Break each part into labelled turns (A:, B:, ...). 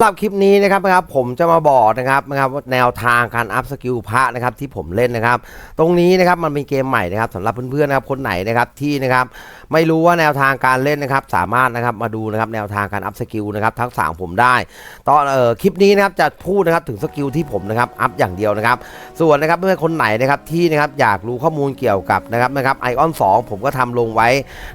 A: สำหรับคลิปนี้นะครับนะครับผมจะมาบอกนะครับนะครับว่าแนวทางการอัพสกิลพระนะครับที่ผมเล่นนะครับ ตรงนี้นะครับมันเป็นเกมใหม่นะครับสำหรับเพื่อนๆนะครับคนไหนนะครับที่นะครับไม่รู้ว่าแนวทางการเล่นนะครับ สามารถนะครับมาดูนะครับแนวทางการอัพสกิลนะครับทักษะของผมได้ตอนเอ่อคลิปนี้นะครับจะพูดนะครับถึงสกิลที่ผมนะครับอัพอย่างเดียวนะครับ ส่วนนะครับเพื่อนคนไหนนะครับที่นะครับอยากรู้ข้อมูลเกี่ยวกับนะครับนะครับไอออน2ผมก็ทำลงไว้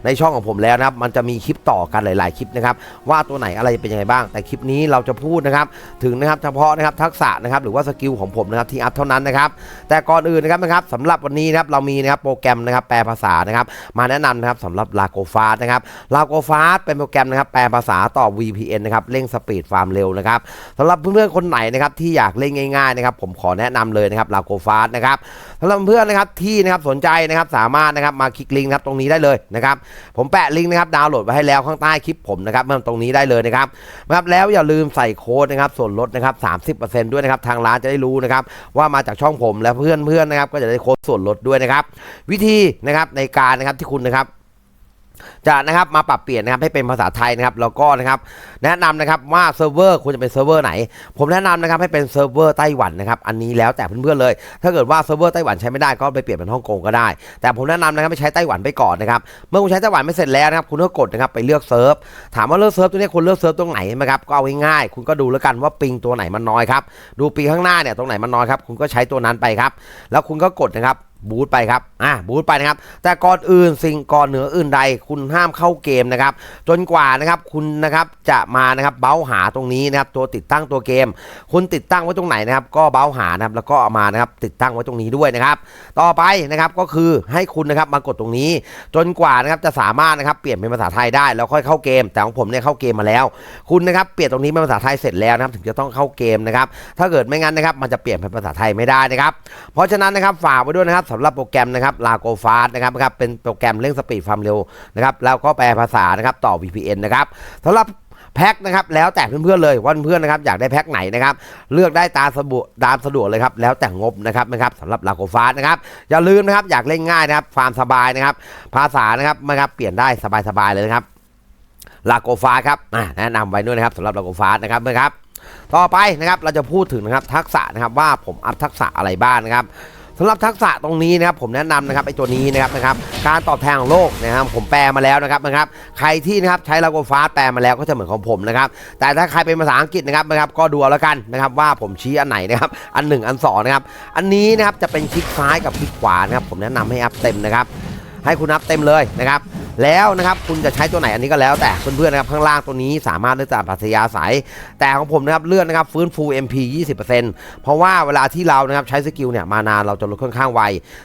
A: ในช่องของผมแล้วนะครับมันจะมีคลิปต่อกันหลาย ๆ คลิปนะครับว่าตัวไหนอะไรเป็นยังไงบ้าง แต่คลิปนี้เราจะพูดนะครับถึงนะครับเฉพาะนะครับทักษะนะครับหรือว่าสกิลของผมนะครับที่อัพเท่านั้นนะครับแต่ก่อนอื่นนะครับนะครับสำหรับวันนี้นะครับเรามีนะครับโปรแกรมนะครับแปลภาษานะครับมาแนะนำนะครับสำหรับลาโกฟาสนะครับลาโกฟาสเป็นโปรแกรมนะครับแปลภาษาต่อ VPN นะครับเร่งสปีดฟาร์มเร็วนะครับสำหรับเพื่อนๆคนไหนนะครับที่อยากเล่นง่ายๆนะครับผมขอแนะนำเลยนะครับลาโกฟาสนะครับสำหรับเพื่อนนะครับที่นะครับสนใจนะครับสามารถนะครับมาคลิกลิงก์นะครับตรงนี้ได้เลยนะครับผมแปะลิงก์นะครับดาวน์โหลดไว้ให้แล้วข้างใต้คลิปผมนะครับมันตรงนี้ได้เลยนะครับนะครับแล้วอย่าลืมใส่ส่โค้ดนะครับส่วนลดนะครับ 30%ด้วยนะครับทางร้านจะได้รู้นะครับว่ามาจากช่องผมและเพื่อนๆนะครับก็จะได้โค้ดส่วนลดด้วยนะครับวิธีนะครับในการนะครับที่คุณนะครับ จะนะครับมาปรับเปลี่ยนนะครับให้เป็นภาษาไทยนะครับแล้วก็นะครับแนะนำนะครับว่าเซิร์ฟเวอร์ควรจะเป็นเซิร์ฟเวอร์ไหน ผมแนะนำนะครับให้เป็นเซิร์ฟเวอร์ไต้หวันนะครับอันนี้แล้วแต่เพื่อนๆเลย ถ้าเกิดว่าเซิร์ฟเวอร์ไต้หวันใช้ไม่ได้ก็ไปเปลี่ยนเป็นฮ่องกงก็ได้ แต่ผมแนะนำนะครับให้ใช้ไต้หวันไปก่อนนะครับเมื่อคุณใช้ไต้หวันไม่เสร็จแล้วนะครับคุณก็กดนะครับไปเลือกเซิร์ฟถามว่าเลือกเซิร์ฟตัวนี้คุณเลือกเซิร์ฟตรงไหนไหมครับก็เอาง่ายๆคุณก็ดูแล้วกันว่าปิงตัวไหนมันน้อยครับดูปิงข้างหน้าเนี่ยตรงไหนมันน้อยครับคุณก็ใช้ตัวนั้นไปครับแล้วคุณก็กดนะครับ บูทไปครับ อ่าบูทไปนะครับ แต่ก่อนอื่นสิ่งก่อนเหนืออื่นใด คุณห้ามเข้าเกมนะครับ จนกว่านะครับ คุณนะครับจะมานะครับเบ้าหาตรงนี้นะครับ ตัวติดตั้งตัวเกม คุณติดตั้งไว้ตรงไหนนะครับ ก็เบ้าหานะครับ แล้วก็เอามานะครับ ติดตั้งไว้ตรงนี้ด้วยนะครับ ต่อไปนะครับ ก็คือให้คุณนะครับมากดตรงนี้ จนกว่านะครับจะสามารถนะครับ เปลี่ยนเป็นภาษาไทยได้ แล้วค่อยเข้าเกม แต่ของผมเนี่ยเข้าเกมมาแล้ว คุณนะครับ เปลี่ยนตรงนี้เป็นภาษาไทยเสร็จแล้วนะครับ ถึงจะต้องเข้าเกมนะครับ ถ้าเกิดไม่งั้นนะครับ มันจะเปลี่ยนเป็นภาษาไทยไม่ได้นะครับ เพราะฉะนั้นนะครับฝากไว้ด้วยนะครับสำหรับโปรแกรมนะครับลาโกฟาสนะครับนะครับเป็นโปรแกรมเร่งสปีดความเร็วนะครับแล้วก็แปลภาษานะครับต่อ VPN นะครับสำหรับแพ็คนะครับแล้วแต่เพื่อนๆเลยว่าเพื่อนๆนะครับอยากได้แพ็คไหนนะครับเลือกได้ตามสะดวกตามสะดวกเลยครับแล้วแต่งบนะครับนะครับสำหรับลาโกฟาสนะครับอย่าลืมนะครับอยากเล่นง่ายนะครับความสบายนะครับภาษานะครับนะครับเปลี่ยนได้สบายๆเลยนะครับลาโกฟาสครับแนะนำไว้ด้วยนะครับสำหรับลาโกฟาสนะครับนะครับ ต่อไปนะครับเราจะพูดถึงนะครับทักษะนะครับว่าผมอัพทักษะอะไรบ้างนะครับ สำหรับทักษะตรงนี้นะครับผมแนะนำนะครับไอ้ตัวนี้นะครับนะครับการตอบแทนของโลกนะครับผมแปลมาแล้วนะครับนะครับใครที่นะครับใช้ลาโกฟาสแปลมาแล้วก็จะเหมือนของผมนะครับแต่ถ้าใครเป็นภาษาอังกฤษนะครับนะครับก็ดูเอาแล้วกันนะครับว่าผมชี้อันไหนนะครับอันหนึ่งอันสองนะครับอันนี้นะครับจะเป็นคลิกซ้ายกับคลิกขวานะครับผมแนะนำให้อัพเต็มนะครับให้คุณอัพเต็มเลยนะครับ แล้วนะครับคุณจะใช้ตัวไหนอันนี้ก็แล้วแต่เพื่อนๆนะครับข้างล่างตัวนี้สามารถเลือกตามปัสยาสายแต่ของผมนะครับเลือนนะครับฟื้นฟู MP 20%เพราะว่าเวลาที่เรานะครับใช้สกิลเนี่ยมานานเราจะลดค่อนข้างไว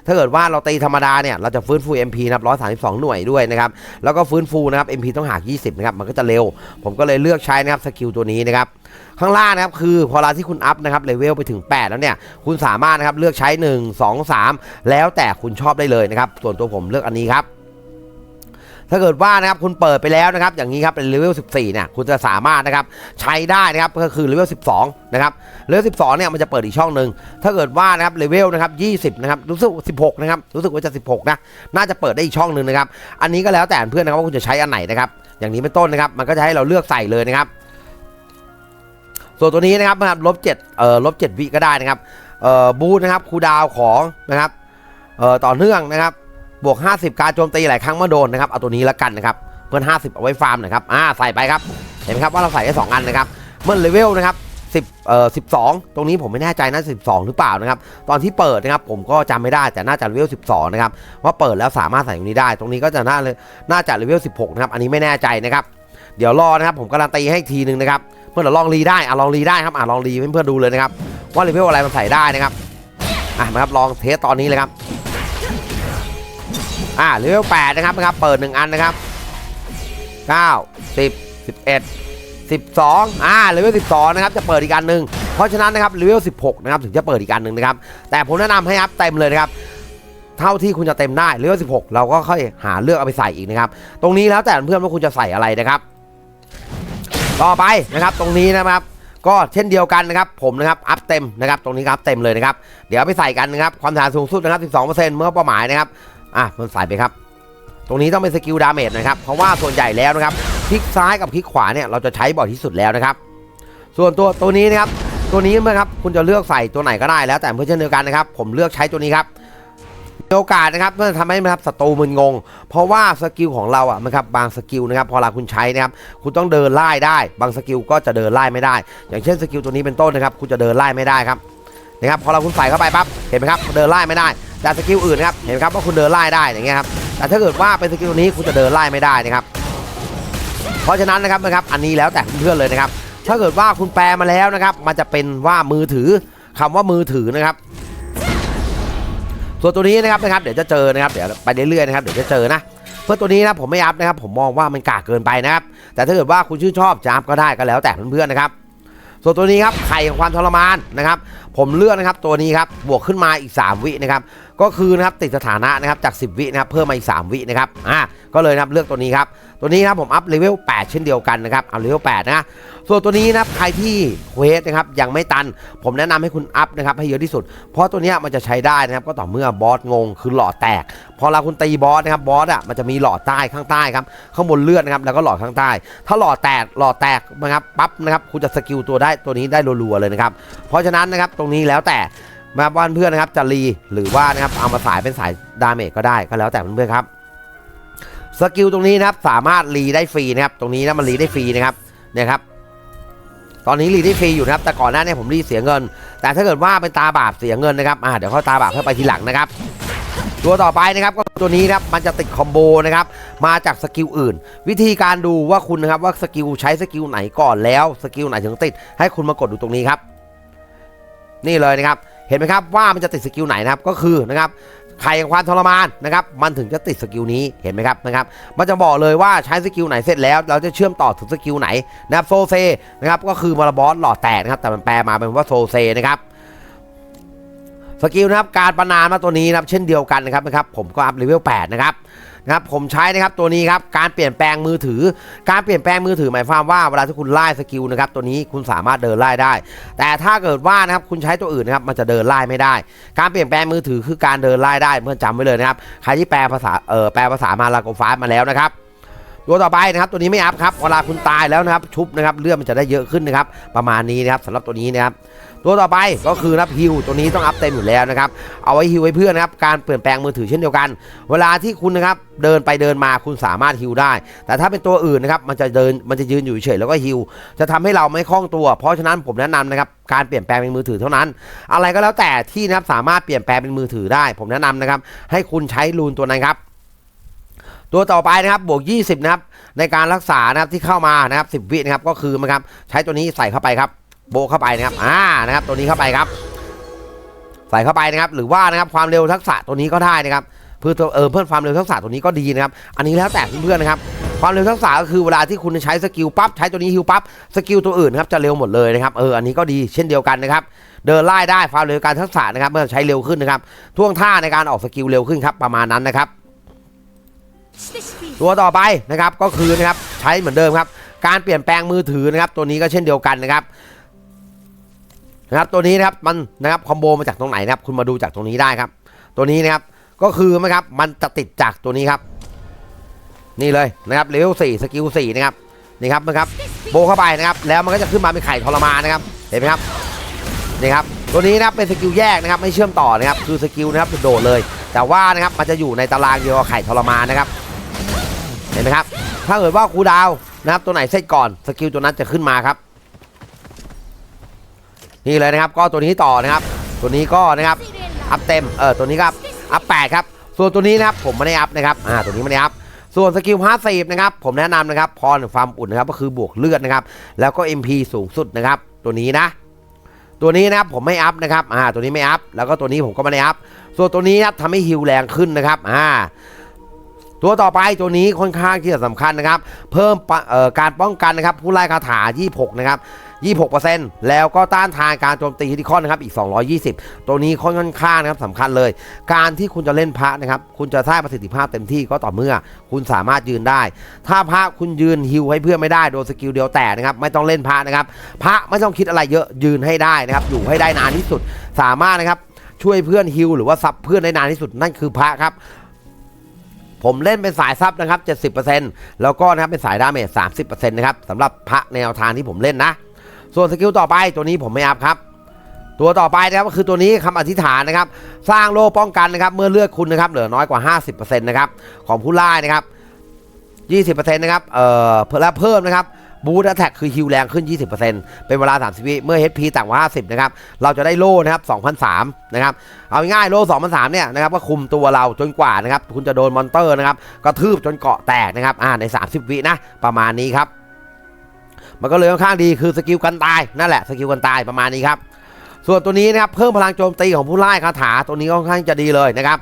A: ถ้าเกิดว่าเราตีธรรมดาเนี่ยเราจะฟื้นฟู MP นะครับ132 หน่วยด้วยนะครับแล้วก็ฟื้นฟูนะครับ MP ต้องหาก 20นะครับมันก็จะเร็ว ผมก็เลยเลือกใช้นะครับสกิลตัวนี้นะครับข้างล่างนะครับคือพอเวลาที่คุณอัพนะครับเลเวลไปถึง 8 แล้วเนี่ยคุณสามารถนะครับเลือกใช้ 1 2 3 แล้วแต่คุณชอบได้เลยนะครับส่วนตัวผมเลือกอันนี้ครับ ถ้าเกิดว่านะครับคุณเปิดไปแล้วนะครับอย่างนี้ครับเป็นเลเวล14เนี่ยคุณจะสามารถนะครับใช้ได้นะครับก็คือเลเวล12นะครับเลเวล12เนี่ยมันจะเปิดอีกช่องหนึ่งถ้าเกิดว่านะครับเลเวลนะครับ20นะครับรู้สึก16นะครับรู้สึกว่าจะ 16นะน่าจะเปิดได้อีกช่องหนึ่งนะครับอันนี้ก็แล้วแต่เพื่อนนะครับว่าคุณจะใช้อันไหนนะครับอย่างนี้เป็นต้นนะครับมันก็จะให้เราเลือกใส่เลยนะครับส่วนตัวนี้นะครับนะครับลบเจ็ดเอ่อลบเจ็ดวิก็ได้นะครับเอ่อบูทนะครับคูดาวของนะครับเอ่อต่อเนื่องนะครับ บวก 50 การโจมตีหลายครั้งเมื่อโดนนะครับเอาตัวนี้ละกันนะครับเพื่อน 50 เอาไว้ฟาร์มนะครับอ่าใส่ไปครับเห็นไหมครับว่าเราใส่ได้2อันนะครับเมื่อเลเวลนะครับ10เอ่อ12 ตรงนี้ผมไม่แน่ใจนะ12 หรือเปล่านะครับตอนที่เปิดนะครับผมก็จำไม่ได้แต่น่าจะเลเวล 12 นะครับว่าเปิดแล้วสามารถใส่ตรงนี้ได้ ตรงนี้ก็จะน่าเลยน่าจะเลเวล 16 นะครับอันนี้ไม่แน่ใจนะครับเดี๋ยวรอนะครับผมการันตีให้ทีหนึ่งนะครับเพื่อนเราลองรีได้อะลองรีได้ครับอะลองรีเพื่อนๆดูเลยนะครับว่าเลเวลอะไรมันใส่ได้นะครับอะมาครับลองเทสตอนนี้เลยครับ อะเลเวล8นะครับนะครับ เปิด1อันนะครับ9 10 11 12อ่าเลเวล12นะครับจะเปิดอีกอันหนึ่งเพราะฉะนั้นนะครับเลเวล16นะครับถึงจะเปิดอีกอันหนึ่งนะครับ แต่ผมแนะนำให้อัพเต็มเลยนะครับเท่าที่คุณจะเต็มได้เลเวล16 เราก็ค่อยหาเลือกเอาไปใส่อีกนะครับ ตรงนี้แล้วแต่เพื่อนว่าคุณจะใส่อะไรนะครับ ต่อไปนะครับตรงนี้นะครับ ก็เช่นเดียวกันนะครับ ผมนะครับอัพเต็มนะครับ ตรงนี้ครับเต็มเลยนะครับ เดี๋ยวไปใส่กันนะครับความฐานสูงสุดนะครับ 12%เมื่อเป้าหมายนะครับ อะมันใส่ไปครับ ตรงนี้ต้องเป็นสกิลดาเมจนะครับ เพราะว่าส่วนใหญ่แล้วนะครับคลิกซ้ายกับคลิกขวาเนี่ยเราจะใช้บ่อยที่สุดแล้วนะครับ ส่วนตัวตัวนี้นะครับตัวนี้นะครับคุณจะเลือกใส่ตัวไหนก็ได้แล้วแต่เพื่อเช่นเดียวกันนะครับ ผมเลือกใช้ตัวนี้ครับมีโอกาสนะครับเพื่อทำให้นะครับศัตรูมึนงง เพราะว่าสกิลของเราอะนะครับบางสกิลนะครับพอเวลาคุณใช้นะครับคุณต้องเดินไล่ได้ บางสกิลก็จะเดินไล่ไม่ได้ อย่างเช่นสกิลตัวนี้เป็นต้นนะครับ คุณจะเดินไล่ไม่ได้ครับ นะครับพอเราคุณใส่เข้าไปปั๊บเห็นไหมครับเดินไล่ไม่ได้ แต่สกิลอื่นนะครับเห็นไหมครับว่าคุณเดินไล่ได้อย่างเงี้ยครับแต่ถ้าเกิดว่าเป็นสกิลนี้คุณจะเดินไล่ไม่ได้นะครับเพราะฉะนั้นนะครับนะครับอันนี้แล้วแต่เพื่อนเลยนะครับ ถ้าเกิดว่าคุณแปลมาแล้วนะครับ มันจะเป็นว่ามือถือคำว่ามือถือนะครับส่วนตัวนี้นะครับนะครับเดี๋ยวจะเจอนะครับเดี๋ยวไปเรื่อยๆนะครับเดี๋ยวจะเจอนะเพื่อตัวนี้นะผมไม่อัพนะครับ ผมมองว่ามันกากเกินไปนะครับ แต่ถ้าเกิดว่าคุณชื่นชอบจะอัพก็ได้ก็แล้วแต่เพื่อนๆนะครับ ส่วนตัวนี้ครับไข่ของความทรมานนะครับ ผมเลือกนะครับตัวนี้ครับบวกขึ้นมาอีก 3 วินะครับก็คือนะครับติดสถานะนะครับจาก 10 วินะครับเพิ่มมาอีก 3 วินะครับอ่าก็เลยนะครับเลือกตัวนี้ครับตัวนี้นะครับผมอัพเลเวล8เช่นเดียวกันนะครับเอาเลเวล8นะส่วนตัวนี้นะครับใครที่เควสนะครับยังไม่ตัน ผมแนะนำให้คุณอัพนะครับให้เยอะที่สุด เพราะตัวนี้มันจะใช้ได้นะครับก็ต่อเมื่อบอสงงคือหลอดแตก พอเราคุณตีบอสนะครับบอสอะมันจะมีหลอดใต้ข้างใต้ครับข้างบนเลือดนะครับแล้วก็หลอดข้างใต้ ถ้าหลอดแตกหลอดแตกนะครับปั๊บนะครับคุณจะสกิลตัวได้ตัวนี้ได้รัวๆเลยนะครับเพราะฉะนั้นนะครับตรงนี้แล้วแต่มาบ้านเพื่อนนะครับจะรีหรือว่านะครับเอามาสายเป็นสายดาเมจก็ได้ก็แล้วแต่เพื่อนๆครับสกิลตรงนี้นะครับสามารถรีได้ฟรีนะครับตรงนี้นะมันรีได้ฟรีนะครับเนี่ยครับตอนนี้รีได้ฟรีอยู่นะครับแต่ก่อนหน้านี้ผมรีเสียเงิน แต่ถ้าเกิดว่าเป็นตาบาปเสียเงินนะครับอ่าเดี๋ยวเขาตาบาปเข้าไปทีหลังนะครับตัวต่อไปนะครับก็ตัวนี้นะครับมันจะติดคอมโบนะครับมาจากสกิลอื่น วิธีการดูว่าคุณนะครับว่าสกิลใช้สกิลไหนก่อนแล้วสกิลไหนถึงติด ให้คุณมากดดูตรงนี้ครับ นี่เลยนะครับ เห็นไหมครับว่ามันจะติดสกิลไหนนะครับก็คือนะครับไข่ความทรมานนะครับมันถึงจะติดสกิลนี้เห็นไหมครับนะครับมันจะบอกเลยว่าใช้สกิลไหนเสร็จแล้ว เราจะเชื่อมต่อถึงสกิลไหนนะครับโซเซนะครับก็คือมาราบอสหล่อแตกนะครับแต่มันแปลมาเป็นว่าโซเซนะครับ สกิลนะครับการประนามมาตัวนี้นะครับเช่นเดียวกันนะครับนะครับผมก็อัพเลเวล8นะครับนะครับผมใช้นะครับตัวนี้ครับการเปลี่ยนแปลงมือถือ การเปลี่ยนแปลงมือถือหมายความว่าเวลาที่คุณไล่สกิลนะครับตัวนี้คุณสามารถเดินไล่ได้ แต่ถ้าเกิดว่านะครับคุณใช้ตัวอื่นนะครับมันจะเดินไล่ไม่ได้ การเปลี่ยนแปลงมือถือคือการเดินไล่ได้เพื่อนจำไว้เลยนะครับใครที่แปลภาษาเออแปลภาษามาลาโกฟ้ามาแล้วนะครับตัวต่อไปนะครับตัวนี้ไม่อัพครับเวลาคุณตายแล้วนะครับชุบนะครับเลือดมันจะได้เยอะขึ้นนะครับประมาณนี้นะครับสำหรับตัวนี้นะครับ ตัวต่อไปก็คือนับฮิวตัวนี้ต้องอัพเต็มอยู่แล้วนะครับ เอาไว้ฮิวไว้เพื่อนนะครับ การเปลี่ยนแปลงมือถือเช่นเดียวกัน เวลาที่คุณนะครับเดินไปเดินมาคุณสามารถฮิวได้ แต่ถ้าเป็นตัวอื่นนะครับมันจะเดินมันจะยืนอยู่เฉยแล้วก็ฮิวจะทำให้เราไม่คล่องตัว เพราะฉะนั้นผมแนะนำนะครับการเปลี่ยนแปลงเป็นมือถือเท่านั้น อะไรก็แล้วแต่ที่นะครับสามารถเปลี่ยนแปลงเป็นมือถือได้ ผมแนะนำนะครับให้คุณใช้รูนตัวนั้นครับตัวต่อไปนะครับบวก 20 นะครับ ในการรักษานะครับที่เข้ามานะครับ 10 วินะครับก็คือนะครับใช้ตัวนี้ใส่เข้าไปครับ โบเข้าไปนะครับอ่านะครับ ตัวนี้เข้าไปครับ ใส่เข้าไปนะครับ หรือว่านะครับความเร็วทักษะตัวนี้ก็ได้นะครับเพื่อเออเพิ่มความเร็วทักษะตัวนี้ก็ดีนะครับ อันนี้แล้วแต่เพื่อนๆนะครับ ความเร็วทักษะก็คือเวลาที่คุณใช้สกิลปั๊บใช้ตัวนี้ฮิวปั๊บสกิลตัวอื่นครับจะเร็วหมดเลยนะครับเอออันนี้ก็ดีเช่นเดียวกันนะครับ เดินไล่ได้ความเร็วการทักษะนะครับ เมื่อใช้เร็วขึ้นนะครับท่วงท่าในการออกสกิลเร็วขึ้นครับประมาณนั้นนะครับตัวต่อไปนะครับก็คือนะครับใช้เหมือนเดิมครับ การเปลี่ยนแปลงมือถือนะครับ ตัวนี้ก็เช่นเดียวกันนะครับ นะครับตัวนี้นะครับมันนะครับคอมโบมาจากตรงไหนนะครับคุณมาดูจากตรงนี้ได้ครับ ตัวนี้นะครับก็คือนะครับมันจะติดจากตัวนี้ครับ นี่เลยนะครับเลเวลสี่สกิลสี่นะครับนี่ครับนะครับโบเข้าไปนะครับแล้วมันก็จะขึ้นมาเป็นไข่ทรมานนะครับเห็นไหมครับนี่ครับตัวนี้นะครับเป็นสกิลแยกนะครับไม่เชื่อมต่อนะครับคือสกิลนะครับโดดเลย แต่ว่านะครับมันจะอยู่ในตารางเดียวกับไข่ทรมานนะครับ เห็นไหมครับถ้าเกิดว่าครูดาวนะครับตัวไหนเสร็จก่อนสกิลตัวนั้นจะขึ้นมาครับ นี่เลยนะครับ ก็ตัวนี้ต่อนะครับ ตัวนี้ก็นะครับอัพเต็มเออตัวนี้ครับอัพแปดครับส่วนตัวนี้นะครับผมไม่ได้อัพนะครับอ่าตัวนี้ไม่ได้อัพส่วนสกิลพาสซีฟนะครับผมแนะนำนะครับพรความอุ่นนะครับก็คือบวกเลือดนะครับแล้วก็ MP สูงสุดนะครับตัวนี้นะตัวนี้นะครับผมไม่อัพนะครับอ่าตัวนี้ไม่อัพแล้วก็ตัวนี้ผมก็ไม่ได้อัพส่วนตัวนี้นะครับทำให้ฮิวแรงขึ้นนะครับอ่าตัวต่อไปตัวนี้ค่อนข้างที่จะสำคัญนะครับ เพิ่มปะเอ่อการป้องกันนะครับผู้ไล่คาถา26นะครับ 26%แล้วก็ต้านทานการโจมตีฮิติคอนนะครับอีก 220 ตัวนี้ค่อนข้างนะครับสำคัญเลย การที่คุณจะเล่นพระนะครับ คุณจะสร้ประสิทธิภาพเต็มที่ก็ต่อเมื่อ คุณสามารถยืนได้ ถ้าพระคุณยืนฮิวให้เพื่อนไม่ได้โดนสกิลเดียวแต่นะครับไม่ต้องเล่นพระนะครับ พระไม่ต้องคิดอะไรเยอะยืนให้ได้นะครับ อยู่ให้ได้นานที่สุด สามารถนะครับช่วยเพื่อนฮิวหรือว่าซับเพื่อนได้นานที่สุดนั่นคือพระครับผมเล่นเป็นสายซับนะครับ 70%แล้วก็นะครับเป็นสายดาเมจ 30%นะครับสำหรับพระแนวทางที่ผมเล่นนะ ส่วนสกิลต่อไปตัวนี้ผมไม่อัพครับ ตัวต่อไปนะครับก็คือตัวนี้คำอธิษฐานนะครับ สร้างโล่ป้องกันนะครับ เมื่อเลือดคุณนะครับ เหลือน้อยกว่า 50%นะครับของผู้ล่ายนะครับ 20%นะครับเอ่อและเพิ่มนะครับบูทแท็กคือฮิวแรงขึ้น 20%เป็นเวลา 30 วิ เมื่อ HP ต่ำกว่า 50 นะครับ เราจะได้โล่นะครับ2,003นะครับ เอาง่ายโล่2,003เนี่ยนะครับ ก็คุมตัวเราจนกว่านะครับ คุณจะโดนมอนเตอร์นะครับ กระทืบจนเกาะแตกนะครับ อ่า ใน 30 วินะ ประมาณนี้ครับ มันก็เลยค่อนข้างดีคือสกิลกันตายนั่นแหละสกิลกันตายประมาณนี้ครับส่วนตัวนี้นะครับเพิ่มพลังโจมตีของผู้ไล่คาถาตัวนี้ค่อนข้างจะดีเลยนะครับ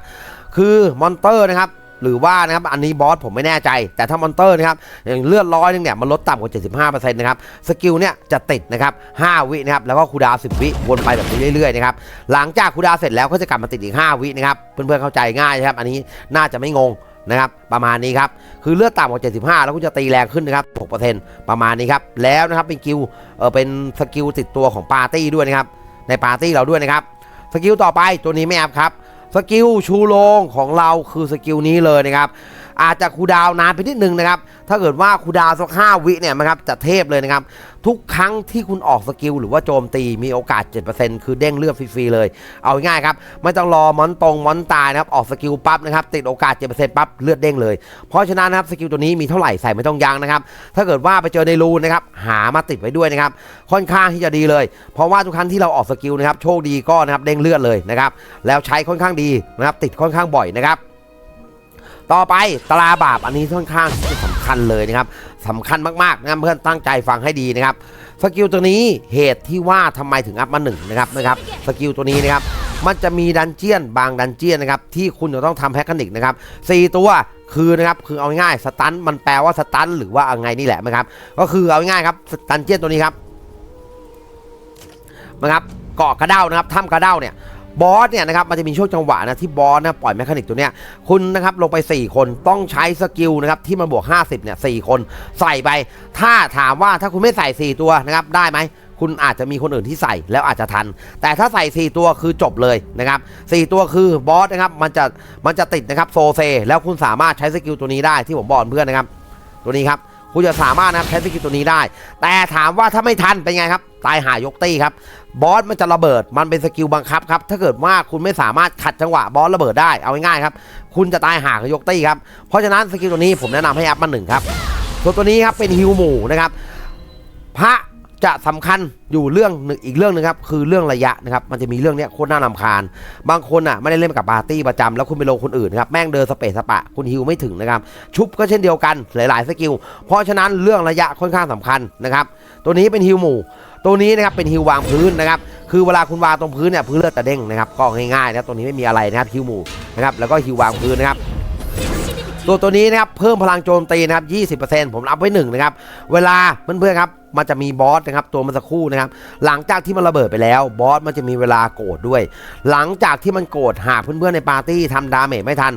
A: คือมอนเตอร์นะครับหรือว่านะครับอันนี้บอสผมไม่แน่ใจ แต่ถ้ามอนเตอร์นะครับอย่างเลือดร้อยนึงเนี่ยมันลดต่ำกว่า 75%นะครับสกิลเนี่ยจะติดนะครับ 5 วินะครับแล้วก็คูดาว10 วิวนไปแบบนี้เรื่อยๆนะครับหลังจากคูดาวเสร็จแล้วก็จะกลับมาติดอีก 5 วินะครับเพื่อนๆเข้าใจง่ายนะครับ อันนี้น่าจะไม่งง นะครับประมาณนี้ครับคือเลือดต่ำกว่า 75 แล้วคุณจะตีแรงขึ้นนะครับ6%ประมาณนี้ครับแล้วนะครับเป็นกิลเออเป็นสกิลติดตัวของปาร์ตี้ด้วยนะครับในปาร์ตี้เราด้วยนะครับสกิลต่อไปตัวนี้ไม่อัพครับสกิลชูโรงของเราคือสกิลนี้เลยนะครับ อาจจะคูดาวนานไปนิดนึงนะครับ ถ้าเกิดว่าคูดาวสักห้าวิเนี่ยนะครับจะเทพเลยนะครับ ทุกครั้งที่คุณออกสกิลหรือว่าโจมตีมีโอกาส 7%คือเด้งเลือดฟรีๆเลย เอาง่ายครับ ไม่ต้องรอมอนตรงมอนตายนะครับ ออกสกิลปั๊บนะครับ ติดโอกาส 7%ปั๊บเลือดเด้งเลย เพราะฉะนั้นนะครับสกิลตัวนี้มีเท่าไหร่ใส่ไม่ต้องยั้งนะครับ ถ้าเกิดว่าไปเจอในรูนนะครับ หามาติดไว้ด้วยนะครับ ค่อนข้างที่จะดีเลย เพราะว่าทุกครั้งที่เราออกสกิลนะครับ โชคดีก็นะครับเด้งเลือดเลยนะครับ แล้วใช้ค่อนข้างดีนะครับ ติดค่อนข้างบ่อยนะครับ ต่อไปตราบาปอันนี้ค่อนข้างที่จะสำคัญเลยนะครับสำคัญมากๆนะเพื่อนตั้งใจฟังให้ดีนะครับสกิลตัวนี้เหตุที่ว่าทำไมถึงอัพมาหนึ่งนะครับนะครับสกิลตัวนี้นะครับมันจะมีดันเจียนบางดันเจียนนะครับที่คุณจะต้องทำแพคนิกนะครับสี่ตัวคือนะครับคือเอาง่ายสตันมันแปลว่าสตันหรือว่าเอาไงนี่แหละนะครับก็คือเอาง่ายครับดันเจียนตัวนี้ครับนะครับเกาะกระเด้านะครับถ้ำกระเด้าเนี่ย บอสเนี่ยนะครับมันจะมีช่วงจังหวะนะที่บอสนะปล่อยแมคานิกตัวเนี้ยคุณนะครับลงไป 4 คนต้องใช้สกิลนะครับที่มันบวก 50เนี่ยสคนใส่ไป ถ้าถามว่าถ้าคุณไม่ใส่ 4 ตัวนะครับได้ไหมคุณอาจจะมีคนอื่นที่ใส่แล้วอาจจะทัน แต่ถ้าใส่ 4 ตัวคือจบเลยนะครับ4ตัวคือบอสนะครับมันจะมันจะติดนะครับโซเซ แล้วคุณสามารถใช้สกิลตัวนี้ได้ที่ผมบอกเพื่อนนะครับ ตัวนี้ครับ คุณจะสามารถนะครับใช้สกิลตัวนี้ได้ แต่ถามว่าถ้าไม่ทันเป็นไงครับตายหายกตี้ครับบอสมันจะระเบิดมันเป็นสกิลบังคับครับถ้าเกิดว่าคุณไม่สามารถขัดจังหวะบอสระเบิดได้เอาง่ายๆครับคุณจะตายหายกตี้ครับเพราะฉะนั้นสกิลตัวนี้ผมแนะนำให้อัพมาหนึ่งครับส่วนตัวนี้ครับเป็นฮิวหมู่นะครับพระ จะสำคัญอยู่เรื่องหนึ่งอีกเรื่องหนึงครับคือเรื่องระยะนะครับมันจะมีเรื่องเนี้ยโคตรน่ารำคาญ บางคนอะไม่ได้เล่นกับปาร์ตี้ประจำแล้วคุณไปลงคนอื่นครับแม่งเดินสเปซสปะ คุณฮิวไม่ถึงนะครับชุบก็เช่นเดียวกันหลายๆสกิลเพราะฉะนั้นเรื่องระยะค่อนข้างสำคัญนะครับตัวนี้เป็นฮิวหมู่ตัวนี้นะครับเป็นฮิววางพื้นนะครับคือเวลาคุณวางตรงพื้นเนี่ยพื้นเลือดจะเด้งนะครับก็ง่ายๆนะตัวนี้ไม่มีอะไรนะครับฮิวหมู่นะครับแล้วก็ฮิววางพื้นนะครับตัวตัวนี้นะครับเพิ่มพลังโจมตีนะครับ 20%ผมรับไว้หนึ่งนะครับเวลาเพื่อนๆครับ มันจะมีบอสนะครับตัวมันสักครู่นะครับหลังจากที่มันระเบิดไปแล้วบอสมันจะมีเวลาโกรธด้วย หลังจากที่มันโกรธหากเพื่อนๆในปาร์ตี้ทำดาเมจไม่ทัน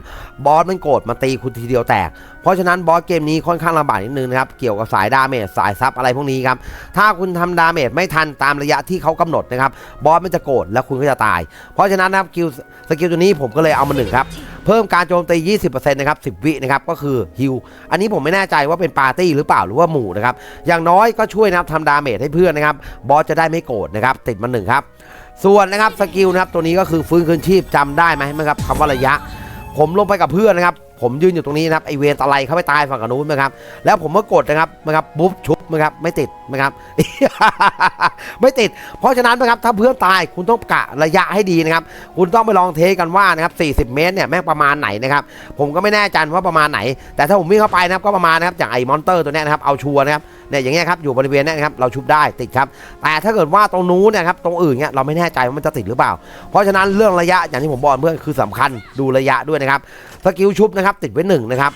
A: บอสมันโกรธมาตีคุณทีเดียวแตก เพราะฉะนั้นบอสเกมนี้ค่อนข้างลำบากนิดนึงนะครับเกี่ยวกับสายดาเมจสายซับอะไรพวกนี้ครับถ้าคุณทำดาเมจไม่ทันตามระยะที่เขากำหนดนะครับบอสมันจะโกรธแล้วคุณก็จะตาย เพราะฉะนั้นนะครับสกิลสกิลตัวนี้ผมก็เลยเอามาหนึ่งครับเพิ่มการโจมตี 20%นะครับ 10 วินะครับก็คือฮิลอันนี้ผมไม่แน่ใจว่าเป็นปาร์ตี้หรือเปล่าหรือว่าหมู่นะครับอย่างน้อยก็ช่วยนะครับทำดาเมจให้เพื่อนนะครับบอสจะได้ไม่โกรธนะครับติดมาหนึ่งครับส่วนนะครับสกิลนะครับตัวนี้ก็คือฟื้นคืนชีพจำได้ไหมไหมครับคำว่าระยะ ผมลงไปกับเพื่อนนะครับ ผมยืนอยู่ตรงนี้นะครับไอเวรตะไลเข้าไปตายฝั่งกนู้นนะครับ แล้วผมก็กดนะครับนะครับปุ๊บชุบนะครับไม่ติดนะครับ ไม่ติด เพราะฉะนั้นนะครับถ้าเพื่อนตายคุณต้องกะระยะให้ดีนะครับ คุณต้องไปลองเทสกันว่านะครับ40 เมตรเนี่ยแม่งประมาณไหนนะครับ ผมก็ไม่แน่ใจว่าประมาณไหน แต่ถ้าผมวิ่งเข้าไปนะครับก็ประมาณนะครับอย่างไอ้มอนเตอร์ตัวนี้นะครับเอาชัวร์นะครับเนี่ยอย่างเงี้ยครับอยู่บริเวณนี้นะครับเราชุบได้ติดครับ แต่ถ้าเกิดว่าตรงนู้นนะครับตรงอื่นเนี้ยเราไม่แน่ใจว่ามันจะติดหรือเปล่า เพราะฉะนั้นเรื่องระยะอย่างที่ผมบอกเพื่อนคือสำคัญดูระยะด้วยนะครับสกิลชุบนะครับติดไว้หนึ่งนะครับ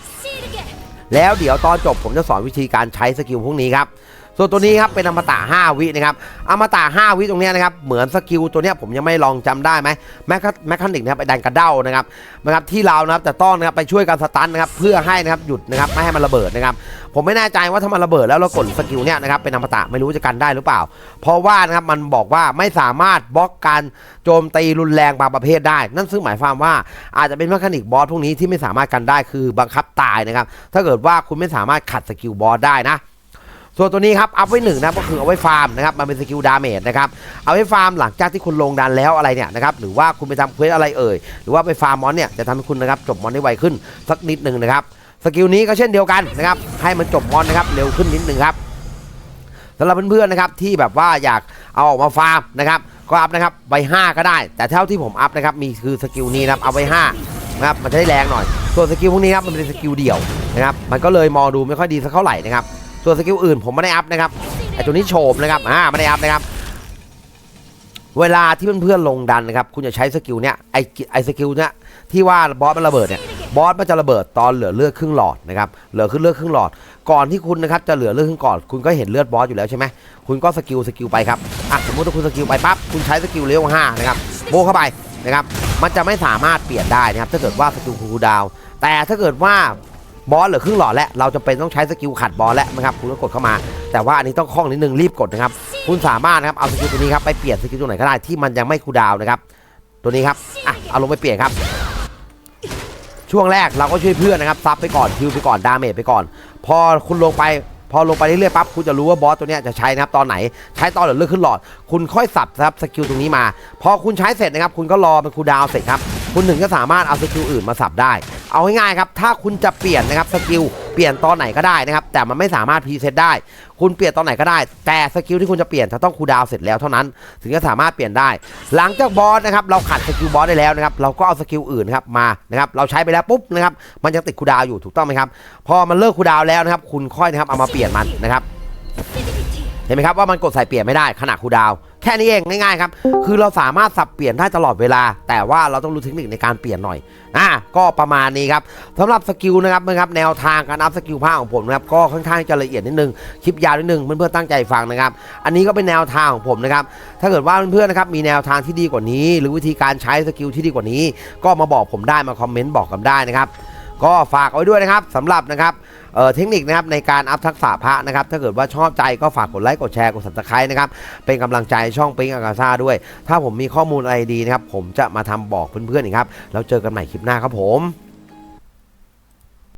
A: แล้วเดี๋ยวตอนจบผมจะสอนวิธีการใช้สกิลพวกนี้ครับ ส่วนตัวนี้ครับเป็นอมตะ5วินะครับอมตะ5วิตรงนี้นะครับเหมือนสกิลตัวนี้ผมยังไม่ลองจำได้ไหมแมคแมคคานิกนะครับไอ้ดันกระเด้านะครับนะครับที่เรานะครับจะต้องนะครับไปช่วยกันสตันนะครับเพื่อให้นะครับหยุดนะครับไม่ให้มันระเบิดนะครับผมไม่แน่ใจว่าถ้ามันระเบิดแล้วเรากดสกิลเนี้ยนะครับเป็นอมตะไม่รู้จะกันได้หรือเปล่า เพราะว่านะครับมันบอกว่าไม่สามารถบล็อกการโจมตีรุนแรงบางประเภทได้ นั่นซึ่งหมายความว่าอาจจะเป็นแมคคานิกบอสพวกนี้ที่ไม่สามารถกันได้คือบังคับตายนะครับถ้าเกิดว่าคุณไม่สามารถขัดสกิลบอสได้นะ ส่วนตัวนี้ครับอัพไว้หนึ่งนะครับก็คือเอาไว้ฟาร์มนะครับมันเป็นสกิลดาเมจนะครับเอาไว้ฟาร์มหลังจากที่คุณลงดันแล้วอะไรเนี่ยนะครับหรือว่าคุณไปทำเควสอะไรเอ่ยหรือว่าไปฟาร์มมอนเนี่ยจะทำให้คุณนะครับจบมอนได้ไวขึ้นสักนิดหนึ่งนะครับสกิลนี้ก็เช่นเดียวกันนะครับให้มันจบมอนนะครับเร็วขึ้นนิดหนึ่งครับสำหรับเพื่อนๆนะครับที่แบบว่าอยากเอาออกมาฟาร์มนะครับก็อัพนะครับไว้5ก็ได้ แต่เท่าที่ผมอัพนะครับมีคือสกิลนี้นะครับเอาไว้5นะครับมันจะได้แรงหน่อย ส่วนสกิลพวกนี้ครับมันเป็นสกิลเดี่ยวนะครับมันก็เลยมองดูไม่ค่อยดีสักเท่าไหร่นะครับ ส่วนสกิลอื่นผมไม่ได้อัพนะครับไอตัวนี้โฉบนะครับอ่าไม่ได้อัพนะครับ เวลาที่เพื่อนๆลงดันนะครับคุณจะใช้สกิลเนี้ยไอไอสกิลเนี้ยที่ว่าบอสมันระเบิดเนี่ยบอสมันจะระเบิดตอนเหลือเลือดครึ่งหลอดนะครับเหลือขึ้นเลือดครึ่งหลอด ก่อนที่คุณนะครับจะเหลือเลือดครึ่งก่อนคุณก็เห็นเลือดบอสอยู่แล้วใช่ไหมคุณก็สกิลสกิลไปครับอะสมมติว่าคุณสกิลไปปั๊บคุณใช้สกิลเลเวลห้านะครับโบเข้าไปนะครับมันจะไม่สามารถเปลี่ยนได้นะครับถ้าเกิดว่าสกิลคูลดาวน์แต่ถ้าเกิดว่า บอสเหลือครึ่งหลอดแล้วเราจะเป็นต้องใช้สกิลขัดบอสแล้วนะครับคุณก็กดเข้ามา แต่ว่าอันนี้ต้องคล่องนิดนึงรีบกดนะครับคุณสามารถนะครับเอาสกิลตัวนี้ครับไปเปลี่ยนสกิลตัวไหนก็ได้ที่มันยังไม่คูดาวนะครับตัวนี้ครับอะเอาลงไปเปลี่ยนครับ ช่วงแรกเราก็ช่วยเพื่อนนะครับซับไปก่อนคิวไปก่อนดาเมจไปก่อน พอคุณลงไปพอลงไปเรื่อยๆปั๊บคุณจะรู้ว่าบอสตัวเนี้ยจะใช้นะครับตอนไหนใช้ตอนเหลือเลือดขึ้นหลอด คุณค่อยสับนะครับสกิลตรงนี้มา พอคุณใช้เสร็จนะครับ คุณก็รอเป็นคูดาวเสร็จครับ คุณถึงจะสามารถเอาสกิลอื่นมาสับได้ เอาง่ายๆครับ ถ้าคุณจะเปลี่ยนนะครับสกิลเปลี่ยนตอนไหนก็ได้นะครับ แต่มันไม่สามารถพรีเซตได้ คุณเปลี่ยนตอนไหนก็ได้ แต่สกิลที่คุณจะเปลี่ยนจะต้องคูดาวเสร็จแล้วเท่านั้น ถึงจะสามารถเปลี่ยนได้ หลังจากบอสนะครับเราขัดสกิลบอสได้แล้วนะครับเราก็เอาสกิลอื่นครับมานะครับเราใช้ไปแล้วปุ๊บนะครับมันยังติดคูดาวอยู่ถูกต้องไหมครับพอมันเลิกคูดาวแล้วนะครับคุณค่อยนะครับเอามาเปลี่ยนมันนะครับเห็นไหมครับว่ามันกดใส่เปลี่ยนไม่ได้ขณะคูดาว แค่นี้เองง่ายๆครับ คือเราสามารถสับเปลี่ยนได้ตลอดเวลา แต่ว่าเราต้องรู้เทคนิคในการเปลี่ยนหน่อยอะก็ประมาณนี้ครับสำหรับสกิลนะครับนะครับแนวทางการอัพสกิลภาของผมนะครับก็ค่อนข้างจะละเอียดนิดนึงคลิปยาวนิดนึงเพื่อนๆตั้งใจฟังนะครับ อันนี้ก็เป็นแนวทางของผมนะครับถ้าเกิดว่าเพื่อนๆนะครับมีแนวทางที่ดีกว่านี้ หรือวิธีการใช้สกิลที่ดีกว่านี้ ก็มาบอกผมได้มาคอมเมนต์บอกกันได้นะครับ ก็ฝากเอาไว้ด้วยนะครับสำหรับนะครับ เออเทคนิคนะครับในการอัพทักษะพระนะครับถ้าเกิดว่าชอบใจก็ฝากกดไลค์กดแชร์กดสับสไครต์นะครับเป็นกำลังใจช่องปิงอากาซาด้วย ถ้าผมมีข้อมูลอะไรดีนะครับผมจะมาทำบอกเพื่อนๆอีกครับแล้วเจอกันใหม่คลิปหน้าครับผม